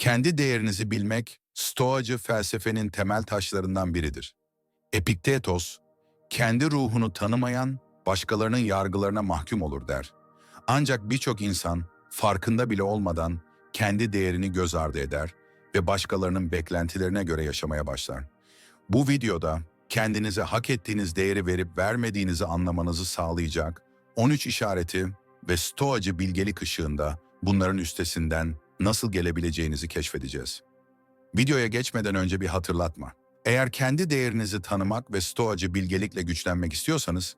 Kendi değerinizi bilmek, Stoacı felsefenin temel taşlarından biridir. Epiktetos, kendi ruhunu tanımayan, başkalarının yargılarına mahkum olur der. Ancak birçok insan, farkında bile olmadan, kendi değerini göz ardı eder ve başkalarının beklentilerine göre yaşamaya başlar. Bu videoda, kendinize hak ettiğiniz değeri verip vermediğinizi anlamanızı sağlayacak 13 işareti ve stoacı bilgelik ışığında bunların üstesinden nasıl gelebileceğinizi keşfedeceğiz. Videoya geçmeden önce bir hatırlatma. Eğer kendi değerinizi tanımak ve stoacı bilgelikle güçlenmek istiyorsanız,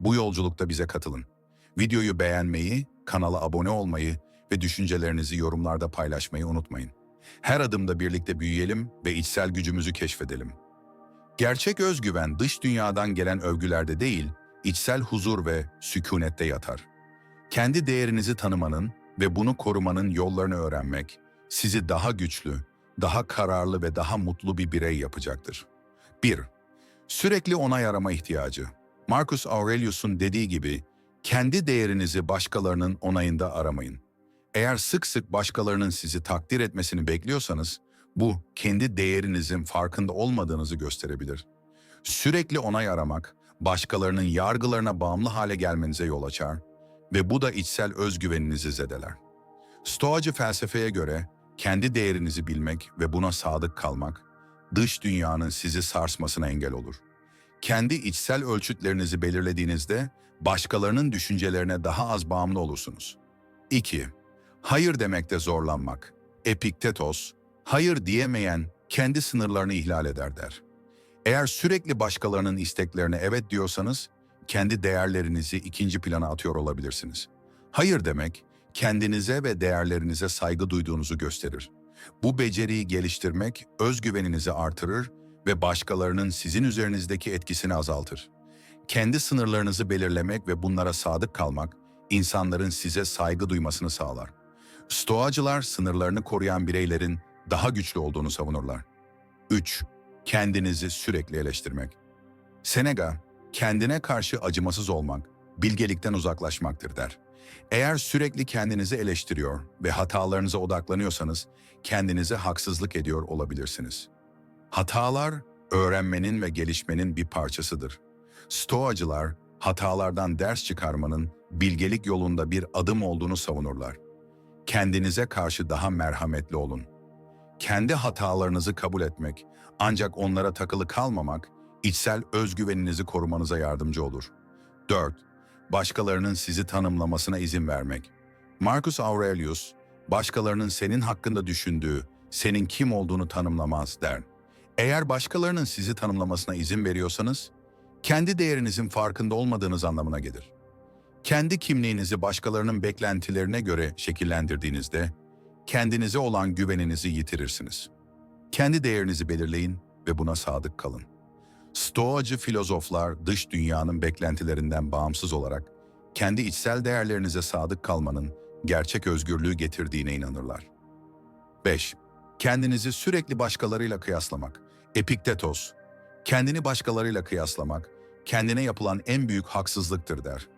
bu yolculukta bize katılın. Videoyu beğenmeyi, kanala abone olmayı ve düşüncelerinizi yorumlarda paylaşmayı unutmayın. Her adımda birlikte büyüyelim ve içsel gücümüzü keşfedelim. Gerçek özgüven dış dünyadan gelen övgülerde değil, içsel huzur ve sükunette yatar. Kendi değerinizi tanımanın ve bunu korumanın yollarını öğrenmek sizi daha güçlü, daha kararlı ve daha mutlu bir birey yapacaktır. 1. Sürekli onay arama ihtiyacı. Marcus Aurelius'un dediği gibi, kendi değerinizi başkalarının onayında aramayın. Eğer sık sık başkalarının sizi takdir etmesini bekliyorsanız, bu kendi değerinizin farkında olmadığınızı gösterebilir. Sürekli onay aramak, başkalarının yargılarına bağımlı hale gelmenize yol açar ve bu da içsel özgüveninizi zedeler. Stoacı felsefeye göre kendi değerinizi bilmek ve buna sadık kalmak, dış dünyanın sizi sarsmasına engel olur. Kendi içsel ölçütlerinizi belirlediğinizde başkalarının düşüncelerine daha az bağımlı olursunuz. 2. Hayır demekte zorlanmak. Epiktetos, hayır diyemeyen kendi sınırlarını ihlal eder der. Eğer sürekli başkalarının isteklerine evet diyorsanız, kendi değerlerinizi ikinci plana atıyor olabilirsiniz. Hayır demek, kendinize ve değerlerinize saygı duyduğunuzu gösterir. Bu beceriyi geliştirmek özgüveninizi artırır ve başkalarının sizin üzerinizdeki etkisini azaltır. Kendi sınırlarınızı belirlemek ve bunlara sadık kalmak, insanların size saygı duymasını sağlar. Stoacılar sınırlarını koruyan bireylerin daha güçlü olduğunu savunurlar. 3. Kendinizi sürekli eleştirmek. Seneca, kendine karşı acımasız olmak, bilgelikten uzaklaşmaktır der. Eğer sürekli kendinizi eleştiriyor ve hatalarınıza odaklanıyorsanız kendinize haksızlık ediyor olabilirsiniz. Hatalar, öğrenmenin ve gelişmenin bir parçasıdır. Stoacılar, hatalardan ders çıkarmanın bilgelik yolunda bir adım olduğunu savunurlar. Kendinize karşı daha merhametli olun. Kendi hatalarınızı kabul etmek, ancak onlara takılı kalmamak, içsel özgüveninizi korumanıza yardımcı olur. 4. Başkalarının sizi tanımlamasına izin vermek. Marcus Aurelius, başkalarının senin hakkında düşündüğü, senin kim olduğunu tanımlamaz der. Eğer başkalarının sizi tanımlamasına izin veriyorsanız, kendi değerinizin farkında olmadığınız anlamına gelir. Kendi kimliğinizi başkalarının beklentilerine göre şekillendirdiğinizde, kendinize olan güveninizi yitirirsiniz. Kendi değerinizi belirleyin ve buna sadık kalın. Stoacı filozoflar dış dünyanın beklentilerinden bağımsız olarak kendi içsel değerlerinize sadık kalmanın gerçek özgürlüğü getirdiğine inanırlar. 5. Kendinizi sürekli başkalarıyla kıyaslamak. Epiktetos, kendini başkalarıyla kıyaslamak, kendine yapılan en büyük haksızlıktır der.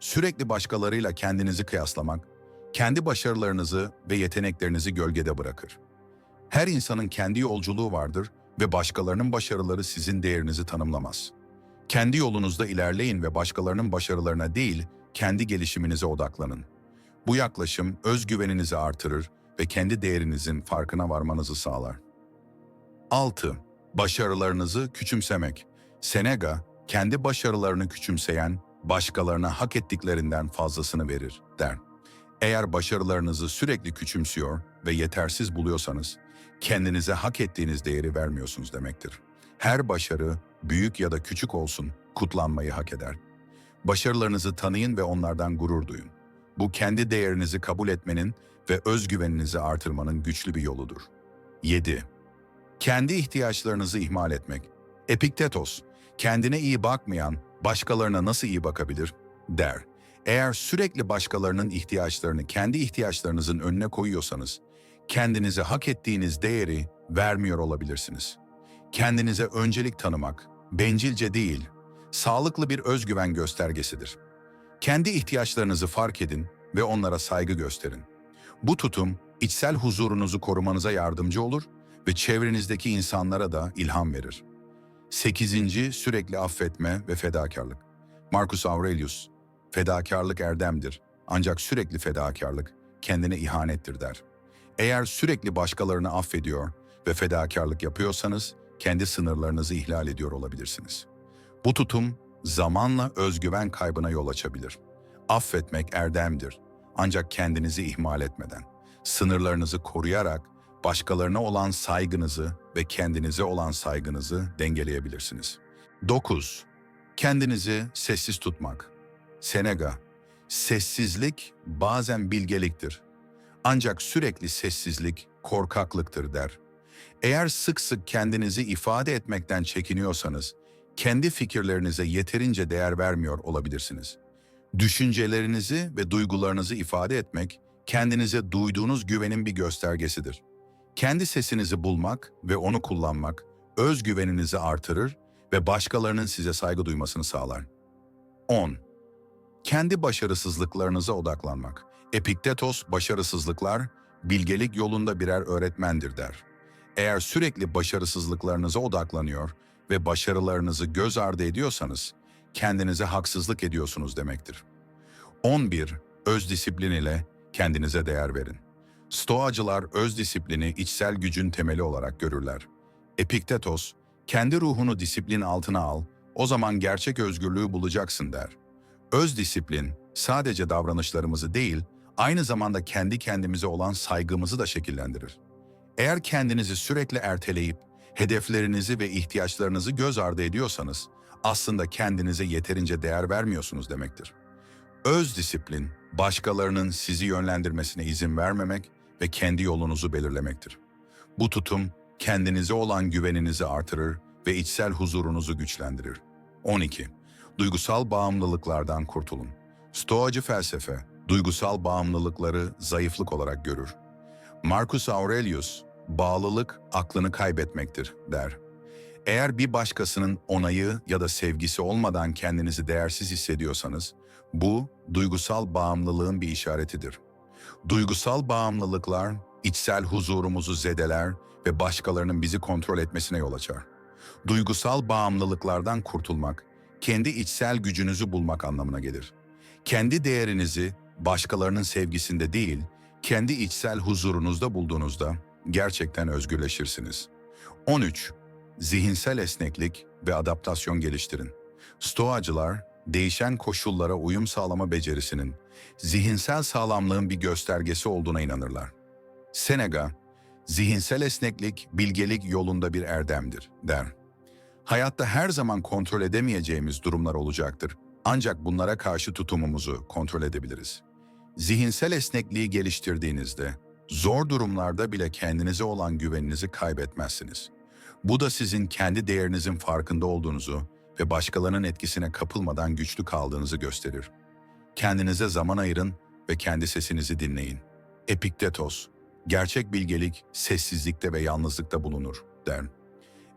Sürekli başkalarıyla kendinizi kıyaslamak, kendi başarılarınızı ve yeteneklerinizi gölgede bırakır. Her insanın kendi yolculuğu vardır ve başkalarının başarıları sizin değerinizi tanımlamaz. Kendi yolunuzda ilerleyin ve başkalarının başarılarına değil, kendi gelişiminize odaklanın. Bu yaklaşım özgüveninizi artırır ve kendi değerinizin farkına varmanızı sağlar. 6. Başarılarınızı küçümsemek. Seneca, kendi başarılarını küçümseyen, başkalarına hak ettiklerinden fazlasını verir, der. Eğer başarılarınızı sürekli küçümsüyor ve yetersiz buluyorsanız, kendinize hak ettiğiniz değeri vermiyorsunuz demektir. Her başarı, büyük ya da küçük olsun, kutlanmayı hak eder. Başarılarınızı tanıyın ve onlardan gurur duyun. Bu kendi değerinizi kabul etmenin ve özgüveninizi artırmanın güçlü bir yoludur. 7. Kendi ihtiyaçlarınızı ihmal etmek. Epiktetos, kendine iyi bakmayan, başkalarına nasıl iyi bakabilir, der. Eğer sürekli başkalarının ihtiyaçlarını kendi ihtiyaçlarınızın önüne koyuyorsanız, kendinize hak ettiğiniz değeri vermiyor olabilirsiniz. Kendinize öncelik tanımak, bencilce değil, sağlıklı bir özgüven göstergesidir. Kendi ihtiyaçlarınızı fark edin ve onlara saygı gösterin. Bu tutum, içsel huzurunuzu korumanıza yardımcı olur ve çevrenizdeki insanlara da ilham verir. Sekizinci, sürekli affetme ve fedakarlık. Marcus Aurelius, fedakarlık erdemdir ancak sürekli fedakarlık kendine ihanettir der. Eğer sürekli başkalarını affediyor ve fedakarlık yapıyorsanız kendi sınırlarınızı ihlal ediyor olabilirsiniz. Bu tutum zamanla özgüven kaybına yol açabilir. Affetmek erdemdir ancak kendinizi ihmal etmeden, sınırlarınızı koruyarak başkalarına olan saygınızı ve kendinize olan saygınızı dengeleyebilirsiniz. 9. Kendinizi sessiz tutmak. Senega, sessizlik bazen bilgeliktir. Ancak sürekli sessizlik korkaklıktır der. Eğer sık sık kendinizi ifade etmekten çekiniyorsanız, kendi fikirlerinize yeterince değer vermiyor olabilirsiniz. Düşüncelerinizi ve duygularınızı ifade etmek, kendinize duyduğunuz güvenin bir göstergesidir. Kendi sesinizi bulmak ve onu kullanmak, özgüveninizi artırır ve başkalarının size saygı duymasını sağlar. 10. Kendi başarısızlıklarınıza odaklanmak. Epiktetos, başarısızlıklar, bilgelik yolunda birer öğretmendir der. Eğer sürekli başarısızlıklarınıza odaklanıyor ve başarılarınızı göz ardı ediyorsanız, kendinize haksızlık ediyorsunuz demektir. 11. Öz disiplin ile kendinize değer verin. Stoacılar öz disiplini içsel gücün temeli olarak görürler. Epiktetos, kendi ruhunu disiplin altına al, o zaman gerçek özgürlüğü bulacaksın der. Öz disiplin sadece davranışlarımızı değil, aynı zamanda kendi kendimize olan saygımızı da şekillendirir. Eğer kendinizi sürekli erteleyip hedeflerinizi ve ihtiyaçlarınızı göz ardı ediyorsanız, aslında kendinize yeterince değer vermiyorsunuz demektir. Öz disiplin, başkalarının sizi yönlendirmesine izin vermemek ve kendi yolunuzu belirlemektir. Bu tutum, kendinize olan güveninizi artırır ve içsel huzurunuzu güçlendirir. 12. Duygusal bağımlılıklardan kurtulun. Stoacı felsefe, duygusal bağımlılıkları zayıflık olarak görür. Marcus Aurelius, bağlılık aklını kaybetmektir der. Eğer bir başkasının onayı ya da sevgisi olmadan kendinizi değersiz hissediyorsanız, bu duygusal bağımlılığın bir işaretidir. Duygusal bağımlılıklar içsel huzurumuzu zedeler ve başkalarının bizi kontrol etmesine yol açar. Duygusal bağımlılıklardan kurtulmak, kendi içsel gücünüzü bulmak anlamına gelir. Kendi değerinizi başkalarının sevgisinde değil, kendi içsel huzurunuzda bulduğunuzda gerçekten özgürleşirsiniz. 13. Zihinsel esneklik ve adaptasyon geliştirin. Stoacılar, değişen koşullara uyum sağlama becerisinin, zihinsel sağlamlığın bir göstergesi olduğuna inanırlar. Seneca, zihinsel esneklik, bilgelik yolunda bir erdemdir, der. Hayatta her zaman kontrol edemeyeceğimiz durumlar olacaktır. Ancak bunlara karşı tutumumuzu kontrol edebiliriz. Zihinsel esnekliği geliştirdiğinizde, zor durumlarda bile kendinize olan güveninizi kaybetmezsiniz. Bu da sizin kendi değerinizin farkında olduğunuzu ve başkalarının etkisine kapılmadan güçlü kaldığınızı gösterir. Kendinize zaman ayırın ve kendi sesinizi dinleyin. Epiktetos, gerçek bilgelik sessizlikte ve yalnızlıkta bulunur, der.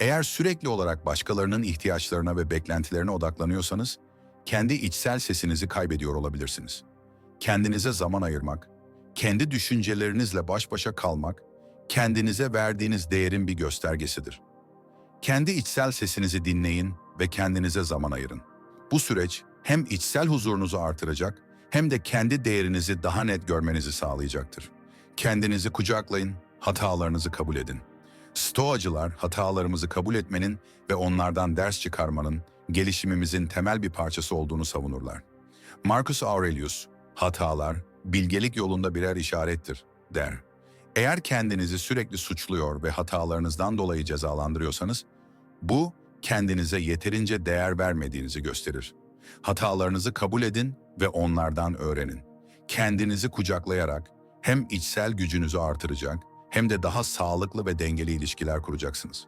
Eğer sürekli olarak başkalarının ihtiyaçlarına ve beklentilerine odaklanıyorsanız, kendi içsel sesinizi kaybediyor olabilirsiniz. Kendinize zaman ayırmak, kendi düşüncelerinizle baş başa kalmak, kendinize verdiğiniz değerin bir göstergesidir. Kendi içsel sesinizi dinleyin ve kendinize zaman ayırın. Bu süreç hem içsel huzurunuzu artıracak hem de kendi değerinizi daha net görmenizi sağlayacaktır. Kendinizi kucaklayın, hatalarınızı kabul edin. Stoacılar hatalarımızı kabul etmenin ve onlardan ders çıkarmanın gelişimimizin temel bir parçası olduğunu savunurlar. Marcus Aurelius, hatalar bilgelik yolunda birer işarettir, der. Eğer kendinizi sürekli suçluyor ve hatalarınızdan dolayı cezalandırıyorsanız, bu kendinize yeterince değer vermediğinizi gösterir. Hatalarınızı kabul edin ve onlardan öğrenin. Kendinizi kucaklayarak hem içsel gücünüzü artıracak hem de daha sağlıklı ve dengeli ilişkiler kuracaksınız.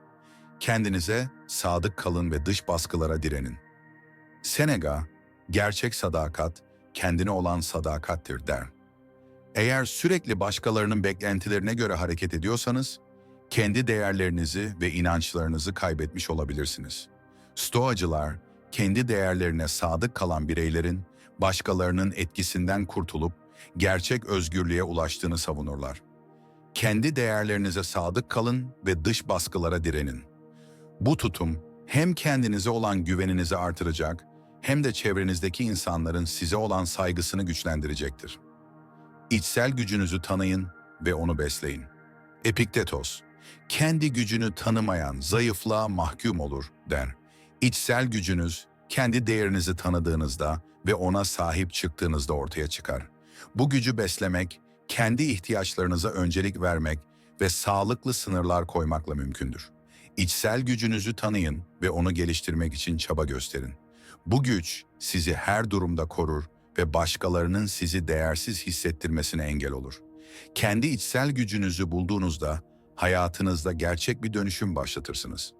Kendinize sadık kalın ve dış baskılara direnin. Seneca, gerçek sadakat, kendine olan sadakattir der. Eğer sürekli başkalarının beklentilerine göre hareket ediyorsanız, kendi değerlerinizi ve inançlarınızı kaybetmiş olabilirsiniz. Stoacılar, kendi değerlerine sadık kalan bireylerin başkalarının etkisinden kurtulup gerçek özgürlüğe ulaştığını savunurlar. Kendi değerlerinize sadık kalın ve dış baskılara direnin. Bu tutum hem kendinize olan güveninizi artıracak hem de çevrenizdeki insanların size olan saygısını güçlendirecektir. İçsel gücünüzü tanıyın ve onu besleyin. Epiktetos, kendi gücünü tanımayan zayıflığa mahkum olur der. İçsel gücünüz kendi değerinizi tanıdığınızda ve ona sahip çıktığınızda ortaya çıkar. Bu gücü beslemek, kendi ihtiyaçlarınıza öncelik vermek ve sağlıklı sınırlar koymakla mümkündür. İçsel gücünüzü tanıyın ve onu geliştirmek için çaba gösterin. Bu güç sizi her durumda korur ve başkalarının sizi değersiz hissettirmesine engel olur. Kendi içsel gücünüzü bulduğunuzda hayatınızda gerçek bir dönüşüm başlatırsınız.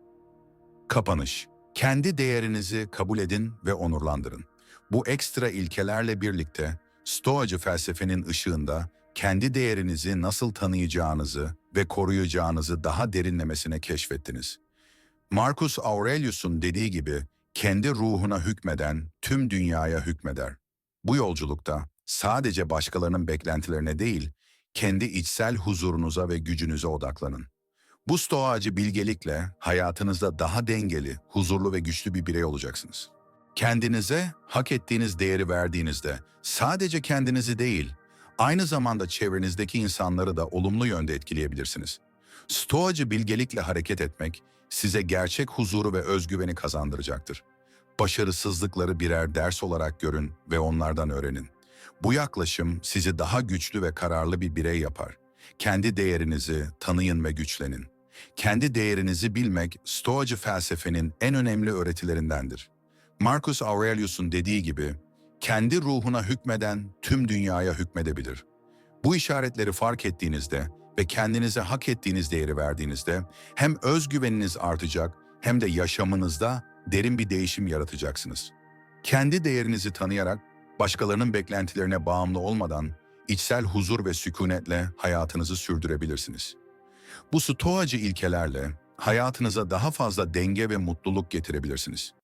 Kapanış. Kendi değerinizi kabul edin ve onurlandırın. Bu ekstra ilkelerle birlikte Stoacı felsefenin ışığında kendi değerinizi nasıl tanıyacağınızı ve koruyacağınızı daha derinlemesine keşfettiniz. Marcus Aurelius'un dediği gibi kendi ruhuna hükmeden tüm dünyaya hükmeder. Bu yolculukta sadece başkalarının beklentilerine değil, kendi içsel huzurunuza ve gücünüze odaklanın. Bu stoacı bilgelikle hayatınızda daha dengeli, huzurlu ve güçlü bir birey olacaksınız. Kendinize hak ettiğiniz değeri verdiğinizde sadece kendinizi değil, aynı zamanda çevrenizdeki insanları da olumlu yönde etkileyebilirsiniz. Stoacı bilgelikle hareket etmek size gerçek huzuru ve özgüveni kazandıracaktır. Başarısızlıkları birer ders olarak görün ve onlardan öğrenin. Bu yaklaşım sizi daha güçlü ve kararlı bir birey yapar. Kendi değerinizi tanıyın ve güçlenin. Kendi değerinizi bilmek Stoacı felsefenin en önemli öğretilerindendir. Marcus Aurelius'un dediği gibi, kendi ruhuna hükmeden tüm dünyaya hükmedebilir. Bu işaretleri fark ettiğinizde ve kendinize hak ettiğiniz değeri verdiğinizde hem özgüveniniz artacak hem de yaşamınızda derin bir değişim yaratacaksınız. Kendi değerinizi tanıyarak başkalarının beklentilerine bağımlı olmadan içsel huzur ve sükunetle hayatınızı sürdürebilirsiniz. Bu stoacı ilkelerle hayatınıza daha fazla denge ve mutluluk getirebilirsiniz.